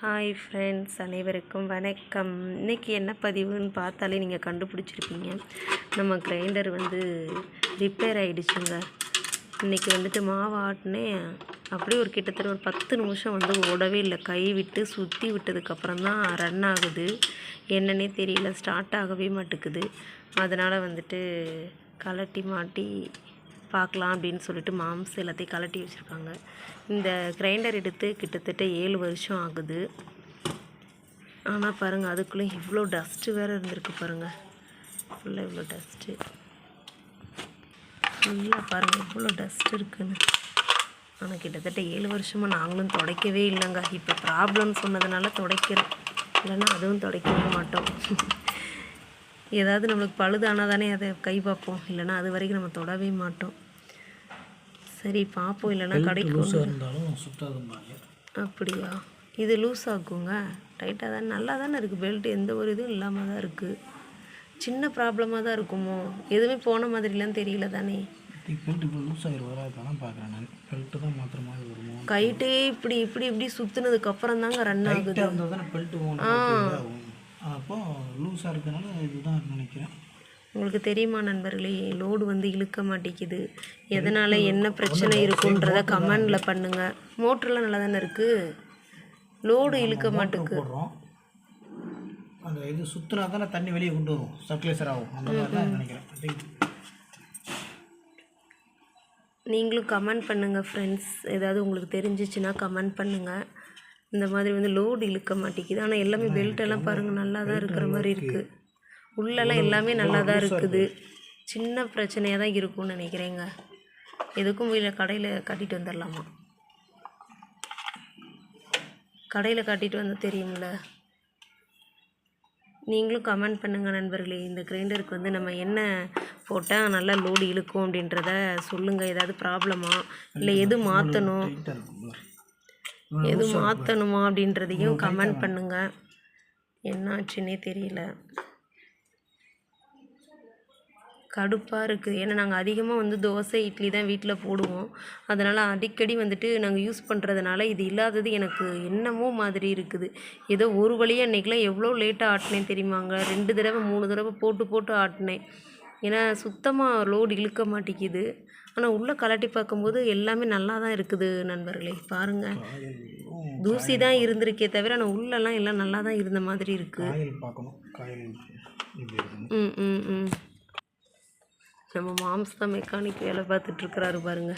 Hi friends அனைவருக்கும் வணக்கம். இன்றைக்கி என்ன பதிவுன்னு பார்த்தாலே நீங்கள் கண்டுபிடிச்சிருப்பீங்க. நம்ம கிரைண்டர் வந்து ரிப்பேர் ஆகிடுச்சுங்க இன்றைக்கி வந்துட்டு மாவு ஆட்டினேன் அப்படியே ஒரு கிட்டத்தட்ட ஒரு பத்து நிமிஷம் வந்து ஓடவே இல்லை. கை விட்டு சுற்றி விட்டதுக்கப்புறம் தான் ரன் ஆகுது. என்னன்னே தெரியல. ஸ்டார்ட் ஆகவே மாட்டேக்குது அதனால் வந்துட்டு கலட்டி மாட்டி பார்க்கலாம் அப்படின்னு சொல்லிட்டு மாம்ஸ் எல்லாத்தையும் கலட்டி வச்சுருக்காங்க. இந்த கிரைண்டர் எடுத்து கிட்டத்தட்ட ஏழு வருஷம் ஆகுது. ஆனால் பாருங்கள் அதுக்குள்ளே இவ்வளோ டஸ்ட்டு வேறு இருந்திருக்கு பாருங்கள் ஃபுல்லாக இவ்வளோ டஸ்ட்டு ஃபுல்லாக பாருங்கள் இவ்வளோ டஸ்ட் இருக்குன்னு. ஆனால் கிட்டத்தட்ட ஏழு வருஷமாக நாங்களும் துடைக்கவே இல்லைங்க. இப்போ ப்ராப்ளம் சொன்னதுனால துடைக்கிறோம். இல்லைன்னா அதுவும் துடைக்கவே மாட்டோம். ஏதாவது நம்மளுக்கு பழுதானால் தானே அதை கை பார்ப்போம். இல்லைன்னா அது வரைக்கும் நம்ம தொடவே மாட்டோம். சரி பார்ப்போம். இல்லைன்னா கடைக்கு கொண்டு லூஸாக இருந்தாலும் சுத்தாதும்பாங்க அப்படியா? இது லூஸ் ஆகுங்க டைட்டாக தான் நல்லா தானே இருக்குது பெல்ட் எந்த ஒரு இதுவும் இல்லாமல் தான் இருக்குது சின்ன ப்ராப்ளமாக தான் இருக்குமோ? எதுவுமே போன மாதிரிலாம் தெரியல தானே. கைட்டே இப்படி இப்படி இப்படி சுற்றுனதுக்கு அப்புறம் தாங்க ரன் ஆகுது. டைட்டாக இருந்தால் தானே பெல்ட்டு ஆகும் அப்போ லூஸாக இருக்கனால இதுதான் நினைக்கிறேன். உங்களுக்கு தெரியுமா நண்பர்களே லோடு வந்து இழுக்க மாட்டேங்குது. எதனால் என்ன பிரச்சனை இருக்குன்றத கமெண்டில் பண்ணுங்கள் மோட்டர்லாம் நல்லா தானே இருக்குது லோடு இழுக்க மாட்டேங்குது அந்த இது சுற்றினா தானே தண்ணி வெளியே கொண்டு வரும். சர்க்குலேசர் ஆகும். அந்த மாதிரி தான் நினைக்கிறேன். நீங்களும் கமெண்ட் பண்ணுங்கள் ஃப்ரெண்ட்ஸ் ஏதாவது உங்களுக்கு தெரிஞ்சிச்சுன்னா கமெண்ட் பண்ணுங்கள் இந்த மாதிரி வந்து லோடு இழுக்க மாட்டேங்குது. ஆனால் எல்லாமே பெல்ட் எல்லாம் பாருங்கள் நல்லா தான் இருக்கிற மாதிரி இருக்குது உள்ளெல்லாம் எல்லாமே நல்லா தான் இருக்குது. சின்ன பிரச்சனையாக தான் இருக்கும்னு நினைக்கிறேங்க. எதுக்கும் போய் கடையில் கட்டிட்டு வந்துடலாமா கடையில் கட்டிட்டு வந்து தெரியும்ல. நீங்களும் கமெண்ட் பண்ணுங்கள் நண்பர்களே. இந்த கிரைண்டருக்கு வந்து நம்ம என்ன போட்டால் நல்லா லோடு இழுக்கும் அப்படின்றத சொல்லுங்கள் ஏதாவது ப்ராப்ளமா இல்லை எது மாற்றணும் டைட்டாக இருக்கும்ல எது மாற்றணுமா அப்படின்றதையும் கமெண்ட் பண்ணுங்கள் என்னாச்சுன்னே தெரியல. கடுப்பாக இருக்குது ஏன்னா நாங்கள் அதிகமாக வந்து தோசை இட்லி தான் வீட்டில் போடுவோம். அதனால் அடிக்கடி வந்துட்டு நாங்கள் யூஸ் பண்ணுறதுனால இது இல்லாதது எனக்கு என்னமோ மாதிரி இருக்குது. ஏதோ ஒரு வழியாக அன்றைக்கெலாம் எவ்வளோ லேட்டாக ஆட்டினேன் தெரியுமாங்க? ரெண்டு தடவை மூணு தடவை போட்டு போட்டு ஆட்டினேன். ஏன்னா சுத்தமாக லோடு இழுக்க மாட்டேங்குது. ஆனால் உள்ளே கலட்டி பார்க்கும்போது எல்லாமே நல்லா தான் இருக்குது நண்பர்களே பாருங்கள் தூசி தான் இருந்திருக்கே தவிர ஆனால் உள்ளெல்லாம் எல்லாம் நல்லா தான் இருந்த மாதிரி இருக்குது ம் ம் ம். நம்ம மாம்ஸ் தான் மெக்கானிக் வேலை பார்த்துட்ருக்குறாரு பாருங்க.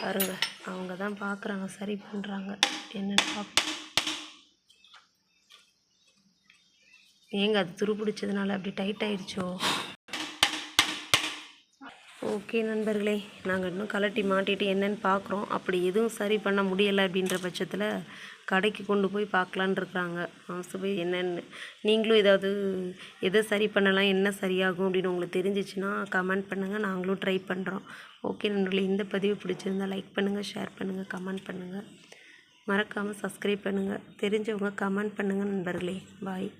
பாருங்க அவங்க தான் பார்க்குறாங்க சரி பண்ணுறாங்க என்னென்னு பார்ப்போம். ஏங்க அது துருப்பிடிச்சதுனால அப்படி டைட் ஆயிடுச்சோ? ஓகே நண்பர்களே நாங்கள் இன்னும் கலட்டி மாட்டிட்டு என்னன்னு பார்க்குறோம் அப்படி எதுவும் சரி பண்ண முடியலை அப்படின்ற பட்சத்தில் கடைக்கு கொண்டு போய் பார்க்கலான் இருக்கிறாங்க. மாசு போய் என்னென்னு நீங்களும் ஏதாவது எதை சரி பண்ணலாம் என்ன சரியாகும் அப்படின்னு உங்களுக்கு தெரிஞ்சிச்சுன்னா கமெண்ட் பண்ணுங்கள் நாங்களும் ட்ரை பண்ணுறோம் ஓகே நண்பர்களே இந்த பதிவு பிடிச்சிருந்தா லைக் பண்ணுங்கள் ஷேர் பண்ணுங்கள் கமெண்ட் பண்ணுங்கள் மறக்காமல் சப்ஸ்கிரைப் பண்ணுங்கள் தெரிஞ்சவங்க கமெண்ட் பண்ணுங்கள் நண்பர்களே. பாய்